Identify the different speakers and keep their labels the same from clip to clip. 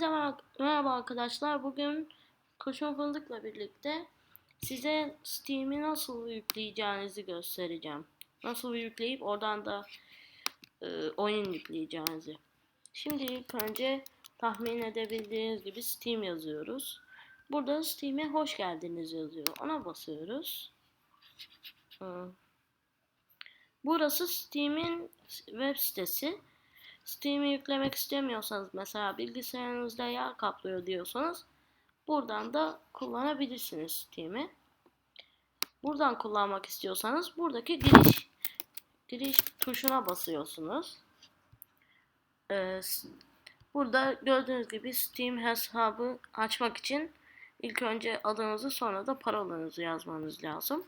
Speaker 1: Merhaba, merhaba arkadaşlar. Bugün Koşun Fındık'la birlikte size Steam'i nasıl yükleyeceğinizi göstereceğim. Nasıl yükleyip oradan da e, oyun yükleyeceğinizi. Şimdi ilk önce tahmin edebildiğiniz gibi Steam yazıyoruz. Burada Steam'e hoş geldiniz yazıyor. Ona basıyoruz. Burası Steam'in web sitesi. Steam'i yüklemek istemiyorsanız mesela bilgisayarınızda yer kaplıyor diyorsanız buradan da kullanabilirsiniz Steam'i. Buradan kullanmak istiyorsanız buradaki giriş giriş tuşuna basıyorsunuz. Ee, burada gördüğünüz gibi Steam hesabı açmak için ilk önce adınızı sonra da parolanızı yazmanız lazım.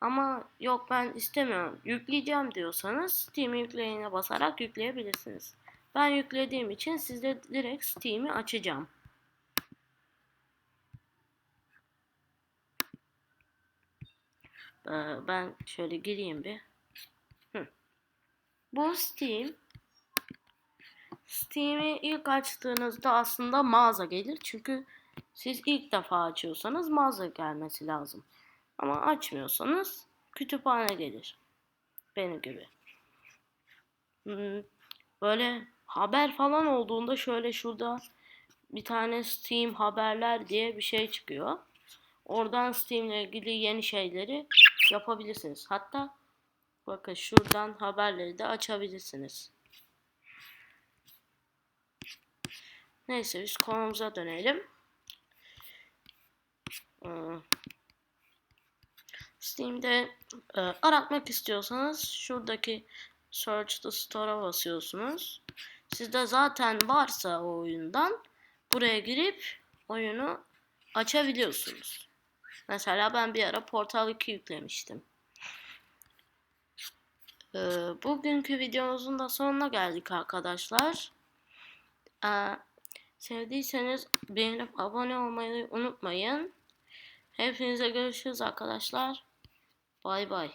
Speaker 1: Ama yok ben istemiyorum yükleyeceğim diyorsanız Steam'i yükleyene basarak yükleyebilirsiniz. Ben yüklediğim için size direkt Steam'i açacağım. Ee, ben şöyle gireyim bir. Bu Steam. Steam'i ilk açtığınızda aslında mağaza gelir. Çünkü siz ilk defa açıyorsanız mağaza gelmesi lazım. Ama açmıyorsanız kütüphane gelir. Benim gibi. Hmm, Böyle haber falan olduğunda şöyle şurada bir tane Steam haberler diye bir şey çıkıyor. Oradan Steam ile ilgili yeni şeyleri yapabilirsiniz. Hatta bakın şuradan haberleri de açabilirsiniz. Neyse biz konumuza dönelim. Steam'de e, aratmak istiyorsanız şuradaki Search the Store'a basıyorsunuz. Sizde zaten varsa o oyundan buraya girip oyunu açabiliyorsunuz. Mesela ben bir ara Portal 2 yüklemiştim. E, bugünkü videomuzun da sonuna geldik arkadaşlar. E, sevdiyseniz beğenip abone olmayı unutmayın. Hepinize görüşürüz arkadaşlar. Bay bay.